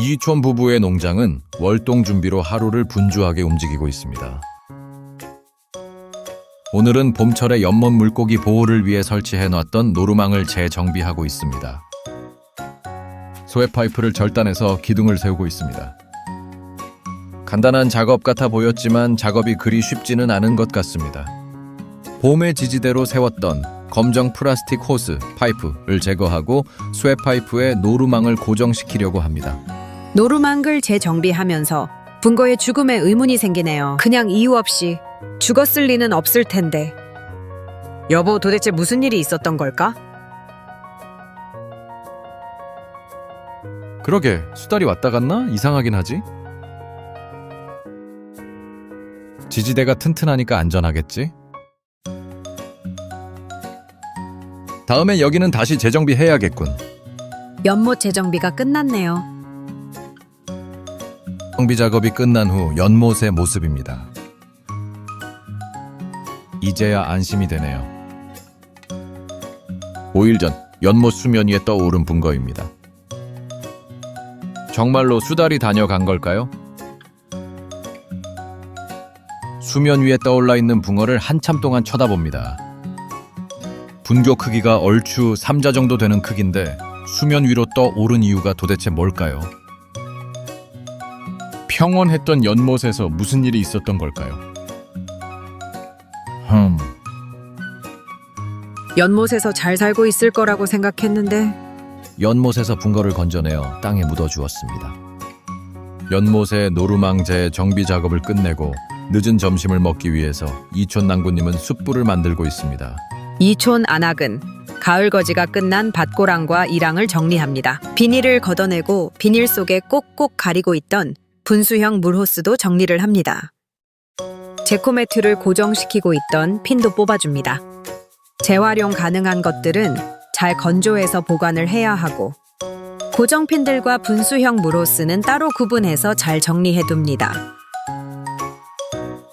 이촌 부부의 농장은 월동 준비로 하루를 분주하게 움직이고 있습니다. 오늘은 봄철에 연못 물고기 보호를 위해 설치해 놨던 노루망을 재정비하고 있습니다. 소해 파이프를 절단해서 기둥을 세우고 있습니다. 간단한 작업 같아 보였지만 작업이 그리 쉽지는 않은 것 같습니다. 봄의 지지대로 세웠던 검정 플라스틱 호스 파이프를 제거하고 쇠 파이프에 노루망을 고정시키려고 합니다. 노루망을 재정비하면서 분거의 죽음에 의문이 생기네요. 그냥 이유 없이 죽었을 리는 없을 텐데. 여보, 도대체 무슨 일이 있었던 걸까? 그러게 수달이 왔다 갔나 이상하긴 하지. 지지대가 튼튼하니까 안전하겠지. 다음엔 여기는 다시 재정비해야겠군. 연못 재정비가 끝났네요. 정비 작업이 끝난 후 연못의 모습입니다. 이제야 안심이 되네요. 5일 전 연못 수면 위에 떠오른 붕어입니다. 정말로 수달이 다녀간 걸까요? 수면 위에 떠올라 있는 붕어를 한참 동안 쳐다봅니다. 분교 크기가 얼추 3자 정도 되는 크기인데 수면 위로 떠오른 이유가 도대체 뭘까요? 평온했던 연못에서 무슨 일이 있었던 걸까요? 흠, 연못에서 잘 살고 있을 거라고 생각했는데 연못에서 붕어를 건져내어 땅에 묻어 주었습니다. 연못의 노루망제 정비 작업을 끝내고 늦은 점심을 먹기 위해서 이촌 낭구님은 숯불을 만들고 있습니다. 이촌 안악은 가을 거지가 끝난 밭고랑과 이랑을 정리합니다. 비닐을 걷어내고 비닐 속에 꼭꼭 가리고 있던 분수형 물호스도 정리를 합니다. 제코매트를 고정시키고 있던 핀도 뽑아줍니다. 재활용 가능한 것들은 잘 건조해서 보관을 해야 하고 고정핀들과 분수형 물호스는 따로 구분해서 잘 정리해둡니다.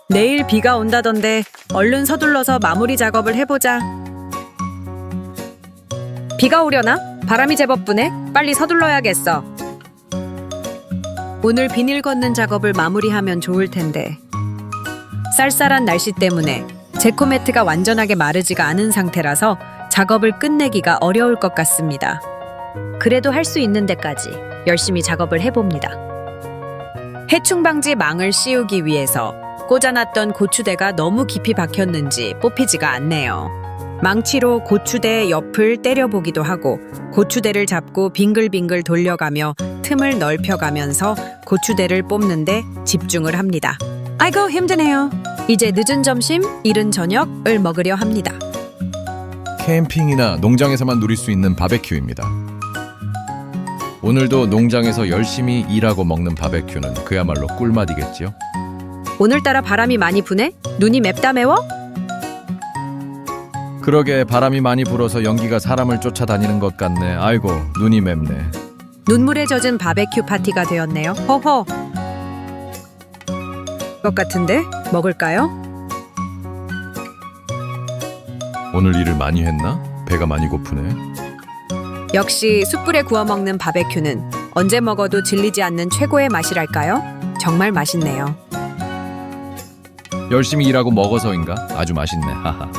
내일 비가 온다던데 얼른 서둘러서 마무리 작업을 해보자. 비가 오려나? 바람이 제법 부네. 빨리 서둘러야겠어. 오늘 비닐 걷는 작업을 마무리하면 좋을 텐데. 쌀쌀한 날씨 때문에 제코매트가 완전하게 마르지가 않은 상태라서 작업을 끝내기가 어려울 것 같습니다. 그래도 할 수 있는 데까지 열심히 작업을 해봅니다. 해충 방지 망을 씌우기 위해서 꽂아놨던 고추대가 너무 깊이 박혔는지 뽑히지가 않네요. 망치로 고추대 옆을 때려보기도 하고 고추대를 잡고 빙글빙글 돌려가며 틈을 넓혀가면서 고추대를 뽑는데 집중을 합니다. 아이고 힘드네요. 이제 늦은 점심, 이른 저녁을 먹으려 합니다. 캠핑이나 농장에서만 누릴 수 있는 바베큐입니다. 오늘도 농장에서 열심히 일하고 먹는 바베큐는 그야말로 꿀맛이겠지요. 오늘따라 바람이 많이 부네? 눈이 맵다 매워? 그러게 바람이 많이 불어서 연기가 사람을 쫓아다니는 것 같네. 아이고 눈이 맵네. 눈물에 젖은 바베큐 파티가 되었네요. 허허. 것 같은데 먹을까요? 오늘 일을 많이 했나? 배가 많이 고프네. 역시 숯불에 구워 먹는 바베큐는 언제 먹어도 질리지 않는 최고의 맛이랄까요? 정말 맛있네요. 열심히 일하고 먹어서인가? 아주 맛있네. 하하.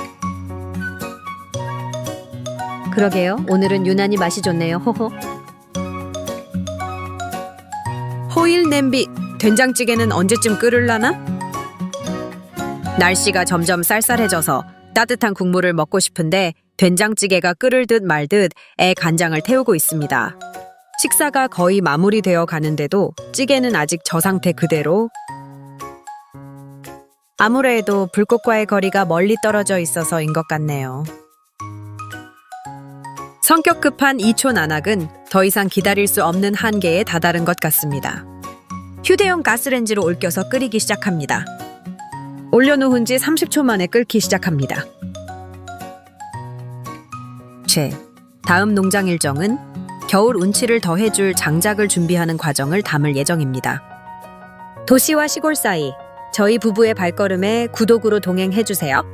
그러게요. 오늘은 유난히 맛이 좋네요. 호호. 호일 냄비 된장찌개는 언제쯤 끓을라나? 날씨가 점점 쌀쌀해져서 따뜻한 국물을 먹고 싶은데 된장찌개가 끓을 듯 말 듯 애 간장을 태우고 있습니다. 식사가 거의 마무리되어 가는데도 찌개는 아직 저 상태 그대로 아무래도 불꽃과의 거리가 멀리 떨어져 있어서인 것 같네요. 성격 급한 이촌 안악은 더 이상 기다릴 수 없는 한계에 다다른 것 같습니다. 휴대용 가스렌지로 올겨서 끓이기 시작합니다. 올려놓은 지 30초 만에 끓기 시작합니다. 제 다음 농장 일정은 겨울 운치를 더해줄 장작을 준비하는 과정을 담을 예정입니다. 도시와 시골 사이 저희 부부의 발걸음에 구독으로 동행해주세요.